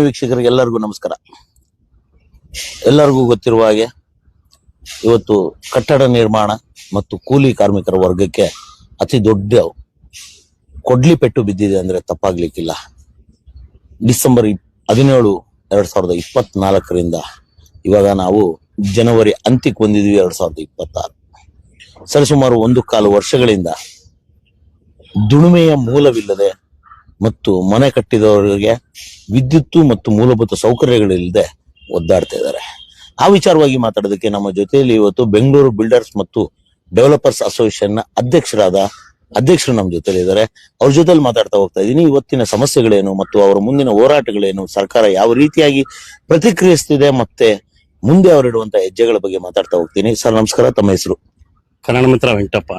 ವೀಕ್ಷಕರಿಗೆ ಎಲ್ಲರಿಗೂ ನಮಸ್ಕಾರ. ಎಲ್ಲರಿಗೂ ಗೊತ್ತಿರುವ ಹಾಗೆ ಇವತ್ತು ಕಟ್ಟಡ ನಿರ್ಮಾಣ ಮತ್ತು ಕೂಲಿ ಕಾರ್ಮಿಕರ ವರ್ಗಕ್ಕೆ ಅತಿ ದೊಡ್ಡ ಕೊಡ್ಲಿ ಪೆಟ್ಟು ಬಿದ್ದಿದೆ ಅಂದ್ರೆ ತಪ್ಪಾಗ್ಲಿಕ್ಕಿಲ್ಲ. ಡಿಸೆಂಬರ್ ಹದಿನೇಳು ಎರಡ್ ಸಾವಿರದ ಇಪ್ಪತ್ನಾಲ್ಕರಿಂದ ಇವಾಗ ನಾವು ಜನವರಿ ಅಂತ್ಯಕ್ಕೆ ಬಂದಿದ್ವಿ ಎರಡ್ ಸಾವಿರದ ಇಪ್ಪತ್ತಾರು. ಸರಿಸುಮಾರು ಒಂದು ಕಾಲು ವರ್ಷಗಳಿಂದ ದುಡಿಮೆಯ ಮೂಲವಿಲ್ಲದೆ ಮತ್ತು ಮನೆ ಕಟ್ಟಿದವರಿಗೆ ವಿದ್ಯುತ್ತು ಮತ್ತು ಮೂಲಭೂತ ಸೌಕರ್ಯಗಳಿಲ್ಲದೆ ಒದ್ದಾಡ್ತಾ ಇದ್ದಾರೆ. ಆ ವಿಚಾರವಾಗಿ ಮಾತಾಡೋದಕ್ಕೆ ನಮ್ಮ ಜೊತೆಯಲ್ಲಿ ಇವತ್ತು ಬೆಂಗಳೂರು ಬಿಲ್ಡರ್ಸ್ ಮತ್ತು ಡೆವಲಪರ್ಸ್ ಅಸೋಸಿಯೇಷನ್ನ ಅಧ್ಯಕ್ಷರಾದ ಅಧ್ಯಕ್ಷರು ನಮ್ಮ ಜೊತೆಲಿ ಇದ್ದಾರೆ. ಅವ್ರ ಜೊತೆಲಿ ಮಾತಾಡ್ತಾ ಹೋಗ್ತಾ ಇದ್ದೀನಿ. ಇವತ್ತಿನ ಸಮಸ್ಯೆಗಳೇನು ಮತ್ತು ಅವರ ಮುಂದಿನ ಹೋರಾಟಗಳೇನು ಸರ್ಕಾರ ಯಾವ ರೀತಿಯಾಗಿ ಪ್ರತಿಕ್ರಿಯಿಸ್ತಿದೆ ಮತ್ತೆ ಮುಂದೆ ಅವರಿಡುವಂತ ಹೆಜ್ಜೆಗಳ ಬಗ್ಗೆ ಮಾತಾಡ್ತಾ ಹೋಗ್ತೀನಿ. ಸರ್ ನಮಸ್ಕಾರ. ತಮ್ಮ ಹೆಸರು? ಕನ್ನಡ ಮಿತ್ರ ವೆಂಕಟಪ್ಪ.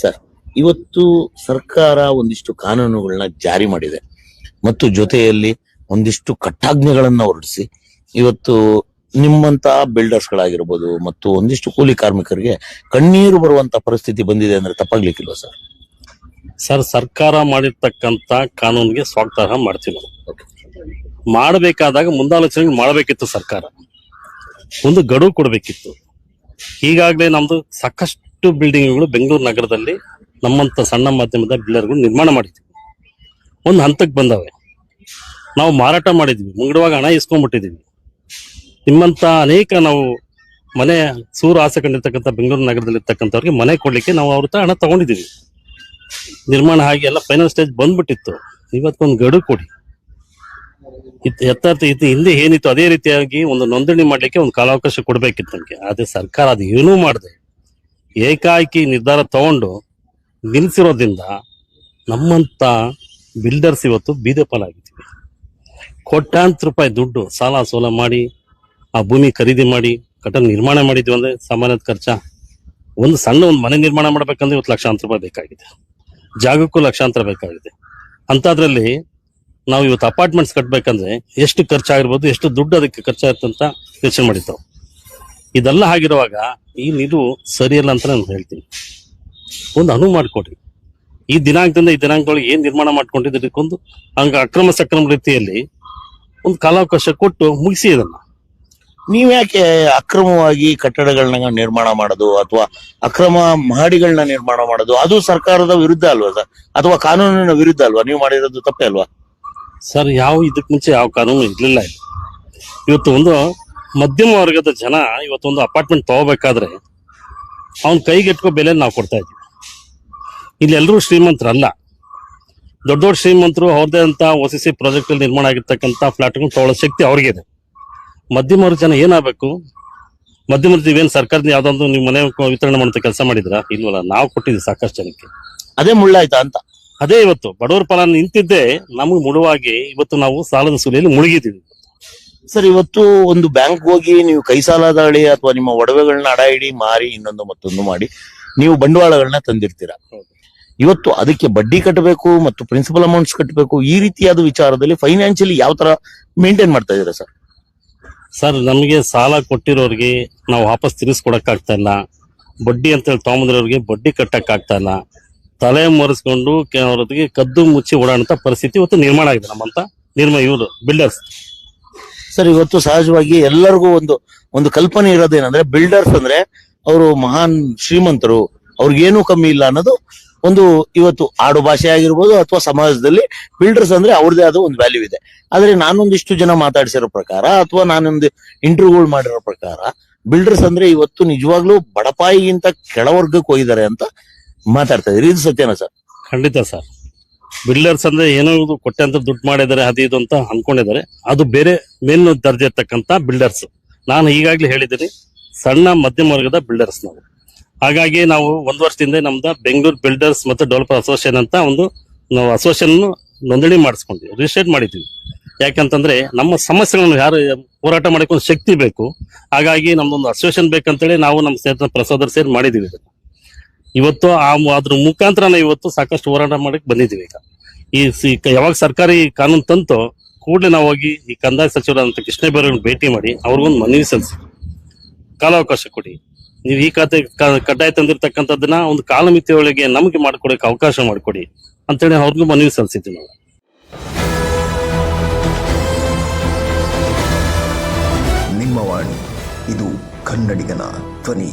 ಸರ್ ಇವತ್ತು ಸರ್ಕಾರ ಒಂದಿಷ್ಟು ಕಾನೂನುಗಳನ್ನ ಜಾರಿ ಮಾಡಿದೆ. ಮತ್ತು ಜೊತೆಯಲ್ಲಿ ಒಂದಿಷ್ಟು ಕಟ್ಟಾಜ್ಞೆಗಳನ್ನ ಹೊರಡಿಸಿ ಇವತ್ತು ನಿಮ್ಮಂತ ಬಿಲ್ಡರ್ಸ್ ಗಳಾಗಿರ್ಬೋದು ಮತ್ತು ಒಂದಿಷ್ಟು ಕೂಲಿ ಕಾರ್ಮಿಕರಿಗೆ ಕಣ್ಣೀರು ಬರುವಂತ ಪರಿಸ್ಥಿತಿ ಬಂದಿದೆ ಅಂದ್ರೆ ತಪ್ಪಾಗ್ಲಿಕ್ಕಿಲ್ವಾ ಸರ್? ಸರ್ ಸರ್ಕಾರ ಮಾಡಿರ್ತಕ್ಕಂತ ಕಾನೂನಿಗೆ ಸ್ವಾಗತಾರ್ಹ ಮಾಡ್ತೀವಿ ನಾವು. ಮಾಡಬೇಕಾದಾಗ ಮುಂದಾಲೋಚನೆ ಮಾಡಬೇಕಿತ್ತು ಸರ್ಕಾರ. ಒಂದು ಗಡುವು ಕೊಡಬೇಕಿತ್ತು. ಈಗಾಗಲೇ ನಮ್ದು ಸಾಕಷ್ಟು ಬಿಲ್ಡಿಂಗ್ಗಳು ಬೆಂಗಳೂರು ನಗರದಲ್ಲಿ ನಮ್ಮಂತ ಸಣ್ಣ ಮಾಧ್ಯಮದ ಬಿಲ್ಲರ್ಗಳು ನಿರ್ಮಾಣ ಮಾಡಿದ್ವಿ. ಒಂದು ಹಂತಕ್ಕೆ ಬಂದವೆ. ನಾವು ಮಾರಾಟ ಮಾಡಿದ್ವಿ. ಮುಂಗಡವಾಗಿ ಹಣ ಇಸ್ಕೊಂಡ್ಬಿಟ್ಟಿದೀವಿ ನಿಮ್ಮಂತ ಅನೇಕ ನಾವು ಮನೆ ಸೂರು ಆಸೆ ಕಂಡಿರ್ತಕ್ಕಂಥ ಬೆಂಗಳೂರು ನಗರದಲ್ಲಿ ಇರ್ತಕ್ಕಂಥವ್ರಿಗೆ ಮನೆ ಕೊಡ್ಲಿಕ್ಕೆ ನಾವು ಅವ್ರ ಹಣ ತಗೊಂಡಿದೀವಿ ನಿರ್ಮಾಣ ಆಗಿ ಎಲ್ಲ ಫೈನಲ್ ಸ್ಟೇಜ್ ಬಂದ್ಬಿಟ್ಟಿತ್ತು. ಇವತ್ತೊಂದು ಗಡು ಕೊಡಿ. ಯಥಾರ್ಥ ಇದು ಹಿಂದೆ ಏನಿತ್ತು ಅದೇ ರೀತಿಯಾಗಿ ಒಂದು ನೋಂದಣಿ ಮಾಡ್ಲಿಕ್ಕೆ ಒಂದು ಕಾಲಾವಕಾಶ ಕೊಡಬೇಕಿತ್ತು ನಮಗೆ. ಆದ್ರೆ ಸರ್ಕಾರ ಅದು ಏನೂ ಮಾಡಿದೆ. ಏಕಾಏಕಿ ನಿರ್ಧಾರ ತಗೊಂಡು ನಿಲ್ಸಿರೋದ್ರಿಂದ ನಮ್ಮಂತ ಬಿಲ್ಡರ್ಸ್ ಇವತ್ತು ಬೀದೆ ಪಾಲಾಗಿದ್ದೀವಿ. ಕೋಟ್ಯಾಂತರ ರೂಪಾಯಿ ದುಡ್ಡು ಸಾಲ ಸೋಲ ಮಾಡಿ, ಆ ಭೂಮಿ ಖರೀದಿ ಮಾಡಿ, ಕಟ್ಟಡ ನಿರ್ಮಾಣ ಮಾಡಿದ್ವಿ ಅಂದ್ರೆ ಸಾಮಾನ್ಯದ ಖರ್ಚ. ಒಂದು ಸಣ್ಣ ಒಂದು ಮನೆ ನಿರ್ಮಾಣ ಮಾಡ್ಬೇಕಂದ್ರೆ ಇವತ್ತು ಲಕ್ಷಾಂತರ ರೂಪಾಯಿ ಬೇಕಾಗಿದೆ. ಜಾಗಕ್ಕೂ ಲಕ್ಷಾಂತರ ಬೇಕಾಗಿದೆ. ಅಂಥದ್ರಲ್ಲಿ ನಾವು ಇವತ್ತು ಅಪಾರ್ಟ್ಮೆಂಟ್ಸ್ ಕಟ್ಟಬೇಕಂದ್ರೆ ಎಷ್ಟು ಖರ್ಚಾಗಿರ್ಬೋದು, ಎಷ್ಟು ದುಡ್ಡು ಅದಕ್ಕೆ ಖರ್ಚಾಗುತ್ತಂತ ಯೋಚನೆ ಮಾಡಿದ್ದಾವೆ. ಇದೆಲ್ಲ ಆಗಿರುವಾಗ ಈ ನಿಲುವು ಸರಿಯಲ್ಲ ಅಂತ ನಾನು ಹೇಳ್ತೀನಿ. ಒಂದು ಅನುವು ಮಾಡಿಕೊಡ್ರಿ. ಈ ದಿನಾಂಕದಿಂದ ಈ ದಿನಾಂಕದೊಳಗೆ ಏನ್ ನಿರ್ಮಾಣ ಮಾಡ್ಕೊಂಡಿದ್ದು ಒಂದು ಹಂಗ ಅಕ್ರಮ ಸಕ್ರಮ ರೀತಿಯಲ್ಲಿ ಒಂದು ಕಾಲಾವಕಾಶ ಕೊಟ್ಟು ಮುಗಿಸಿ ಇದನ್ನ. ನೀವ್ಯಾಕೆ ಅಕ್ರಮವಾಗಿ ಕಟ್ಟಡಗಳನ್ನ ನಿರ್ಮಾಣ ಮಾಡೋದು ಅಥವಾ ಅಕ್ರಮ ಮಹಡಿಗಳನ್ನ ನಿರ್ಮಾಣ ಮಾಡೋದು? ಅದು ಸರ್ಕಾರದ ವಿರುದ್ಧ ಅಲ್ವಾ ಸರ್? ಅಥವಾ ಕಾನೂನಿನ ವಿರುದ್ಧ ಅಲ್ವಾ? ನೀವು ಮಾಡಿರೋದು ತಪ್ಪೇ ಅಲ್ವಾ? ಸರ್ ಯಾವ ಇದಕ್ ಮುಂಚೆ ಯಾವ ಕಾನೂನು ಇರ್ಲಿಲ್ಲ ಇಲ್ಲಿ ಇವತ್ತು ಒಂದು ಮಧ್ಯಮ ವರ್ಗದ ಜನ ಇವತ್ತೊಂದು ಅಪಾರ್ಟ್ಮೆಂಟ್ ತಗೋಬೇಕಾದ್ರೆ ಅವನ ಕೈಗೆಟ್ಕೋ ಬೆಲೆ ನಾವು ಕೊಡ್ತಾ ಇದ್ವಿ ಇಲ್ಲಿ ಎಲ್ಲರೂ ಶ್ರೀಮಂತರಲ್ಲ. ದೊಡ್ಡ ದೊಡ್ಡ ಶ್ರೀಮಂತರು ಅವ್ರದೇ ಅಂತ ಒ ಸಿ ಸಿ ಪ್ರಾಜೆಕ್ಟ್ ಅಲ್ಲಿ ನಿರ್ಮಾಣ ಆಗಿರ್ತಕ್ಕಂಥ ಫ್ಲಾಟ್ಗಳನ್ನ ತಗೊಳ್ಳೋ ಶಕ್ತಿ ಅವ್ರಿಗೆ ಇದೆ ಮಧ್ಯಮ ವರ್ಗ ಜನ ಏನಾಗಬೇಕು? ಮಧ್ಯಮ ವರ್ಗ ಸರ್ಕಾರದಿಂದ ಸರ್ಕಾರದ ಯಾವ್ದೊಂದು ನೀವು ಮನೆ ವಿತರಣೆ ಮಾಡುವಂತ ಕೆಲಸ ಮಾಡಿದ್ರ? ಇಲ್ವಲ್ಲ ನಾವು ಕೊಟ್ಟಿದ್ವಿ ಸಾಕಷ್ಟು ಜನಕ್ಕೆ. ಅದೇ ಮುಳ್ಳಾಯ್ತಾ ಅಂತ? ಅದೇ ಇವತ್ತು ಬಡವರ ಫಲ ನಿಂತಿದ್ದೆ ನಮಗೆ ಮುಳುವಾಗಿ ಇವತ್ತು ನಾವು ಸಾಲದ ಸುಲಿಯಲ್ಲಿ ಮುಳುಗಿದ್ದೀವಿ. ಸರ್ ಇವತ್ತು ಒಂದು ಬ್ಯಾಂಕ್ ಹೋಗಿ ನೀವು ಕೈ ಸಾಲದಾಳಿ ಅಥವಾ ನಿಮ್ಮ ಒಡವೆಗಳನ್ನ ಅಡ ಇಡಿ ಮಾರಿ ಇನ್ನೊಂದು ಮತ್ತೊಂದು ಮಾಡಿ ನೀವು ಬಂಡವಾಳಗಳನ್ನ ತಂದಿರ್ತೀರಾ. ಇವತ್ತು ಅದಕ್ಕೆ ಬಡ್ಡಿ ಕಟ್ಟಬೇಕು ಮತ್ತು ಪ್ರಿನ್ಸಿಪಲ್ ಅಮೌಂಟ್ಸ್ ಕಟ್ಟಬೇಕು ಈ ರೀತಿಯಾದ ವಿಚಾರದಲ್ಲಿ ಫೈನಾನ್ಷಿಯಲಿ ಯಾವ ತರ ಮೇಂಟೈನ್ ಮಾಡ್ತಾ ಇದ್ದೀರಾ ಸರ್? ಸರ್ ನಮಗೆ ಸಾಲ ಕೊಟ್ಟಿರೋರಿಗೆ ನಾವು ವಾಪಸ್ ತಿರ್ಸ್ಕೊಡಕ್ಕಾಗ್ತಾ ಇಲ್ಲ. ಬಡ್ಡಿ ಅಂತ ಹೇಳಿ ತಗೊಂಬಂದಿರೋರಿಗೆ ಬಡ್ಡಿ ಕಟ್ಟಕ್ಕಾಗ್ತಾ ಇಲ್ಲ. ತಲೆ ಮರೆಸ್ಕೊಂಡು ಅವ್ರಿಗೆ ಕದ್ದು ಮುಚ್ಚಿ ಓಡಾಡಂತ ಪರಿಸ್ಥಿತಿ ಇವತ್ತು ನಿರ್ಮಾಣ ಆಗಿದೆ ನಮ್ಮಂತ ನಿರ್ಮ ಇವರು ಬಿಲ್ಡರ್ಸ್ ಸರ್ ಇವತ್ತು ಸಹಜವಾಗಿ ಎಲ್ಲರಿಗೂ ಒಂದು ಒಂದು ಕಲ್ಪನೆ ಇರೋದೇನಂದ್ರೆ ಬಿಲ್ಡರ್ಸ್ ಅಂದ್ರೆ ಅವರು ಮಹಾನ್ ಶ್ರೀಮಂತರು ಅವ್ರಿಗೇನು ಕಮ್ಮಿ ಇಲ್ಲ ಅನ್ನೋದು ಒಂದು ಇವತ್ತು ಆಡು ಭಾಷೆ ಆಗಿರ್ಬೋದು ಅಥವಾ ಸಮಾಜದಲ್ಲಿ ಬಿಲ್ಡರ್ಸ್ ಅಂದ್ರೆ ಅವ್ರದೇ ಆದ ಒಂದು ವ್ಯಾಲ್ಯೂ ಇದೆ. ಆದ್ರೆ ನಾನೊಂದಿಷ್ಟು ಜನ ಮಾತಾಡಿಸಿರೋ ಪ್ರಕಾರ ಅಥವಾ ನಾನೊಂದು ಇಂಟರ್ವ್ಯೂಗಳು ಮಾಡಿರೋ ಪ್ರಕಾರ ಬಿಲ್ಡರ್ಸ್ ಅಂದ್ರೆ ಇವತ್ತು ನಿಜವಾಗ್ಲೂ ಬಡಪಾಯಿಗಿಂತ ಕೆಳವರ್ಗಕ್ಕೆ ಹೋಗಿದ್ದಾರೆ ಅಂತ ಮಾತಾಡ್ತಾ ಇದ್ರಿ ಇದು ಸತ್ಯನಾ ಸರ್? ಖಂಡಿತ ಸರ್. ಬಿಲ್ಡರ್ಸ್ ಅಂದ್ರೆ ಏನೋ ಕೊಟ್ಟೆ ಅಂತ ದುಡ್ಡು ಮಾಡಿದ್ದಾರೆ, ಅದು ಇದು ಅಂತ ಅನ್ಕೊಂಡಿದ್ದಾರೆ. ಅದು ಬೇರೆ ಮೇಲ್ನ ದರ್ಜೆ ಇರ್ತಕ್ಕಂತ ಬಿಲ್ಡರ್ಸ್ ನಾನು ಈಗಾಗಲೇ ಹೇಳಿದ್ದೀನಿ, ಸಣ್ಣ ಮಧ್ಯಮ ವರ್ಗದ ಬಿಲ್ಡರ್ಸ್ ನಾವು. ಹಾಗಾಗಿ ನಾವು ಒಂದು ವರ್ಷದಿಂದ ನಮ್ದು ಬೆಂಗಳೂರು ಬಿಲ್ಡರ್ಸ್ ಮತ್ತು ಡೆವಲಪರ್ ಅಸೋಸಿಯೇಷನ್ ಅಂತ ಒಂದು ನಾವು ಅಸೋಸಿಯೇಷನ್ ನೋಂದಣಿ ಮಾಡಿಸ್ಕೊಂಡ್ವಿ ರಿಜಿಸ್ಟ್ರೇಟ್ ಮಾಡಿದ್ವಿ ಯಾಕಂತಂದ್ರೆ ನಮ್ಮ ಸಮಸ್ಯೆಗಳನ್ನು ಯಾರು ಹೋರಾಟ ಮಾಡಕ್ಕೆ ಒಂದು ಶಕ್ತಿ ಬೇಕು, ಹಾಗಾಗಿ ನಮ್ದೊಂದು ಅಸೋಸಿಯೇಷನ್ ಬೇಕಂತೇಳಿ ನಾವು ನಮ್ಮ ಸ್ನೇಹಿತರ ಪ್ರಸಾದರು ಸೇರಿ ಮಾಡಿದ್ದೀವಿ. ಇವತ್ತು ಆ ಅದ್ರ ಮುಖಾಂತರ ಇವತ್ತು ಸಾಕಷ್ಟು ಹೋರಾಟ ಮಾಡಕ್ ಬಂದಿದ್ದೀವಿ ಈಗ. ಈ ಯಾವಾಗ ಸರ್ಕಾರಿ ಕಾನೂನು ತಂತು ಕೂಡಲೇ ನಾವು ಹೋಗಿ ಈ ಕಂದಾಯ ಸಚಿವರಾದಂಥ ಕೃಷ್ಣ ಬೈರೇಗೌಡ ಭೇಟಿ ಮಾಡಿ ಅವ್ರಿಗೊಂದು ಮನವಿ ಸಲ್ಲಿಸಿ. ಕಾಲಾವಕಾಶ ಕೊಡಿ. ನೀವು ಈ ಖಾತೆ ಕಡ್ಡಾಯ ತಂದಿರತಕ್ಕಂಥದ್ದನ್ನ ಒಂದು ಕಾಲಮಿತಿ ಒಳಗೆ ನಮಗೆ ಮಾಡ್ಕೊಡಕ್ಕೆ ಅವಕಾಶ ಮಾಡಿಕೊಡಿ ಅಂತೇಳಿ ಅವ್ರಿಗೂ ಮನವಿ ಸಲ್ಲಿಸಿದ್ವಿ ನಾವು. ನಿಮ್ಮ ವಾಣಿ, ಇದು ಕನ್ನಡಿಗನ ಧ್ವನಿ.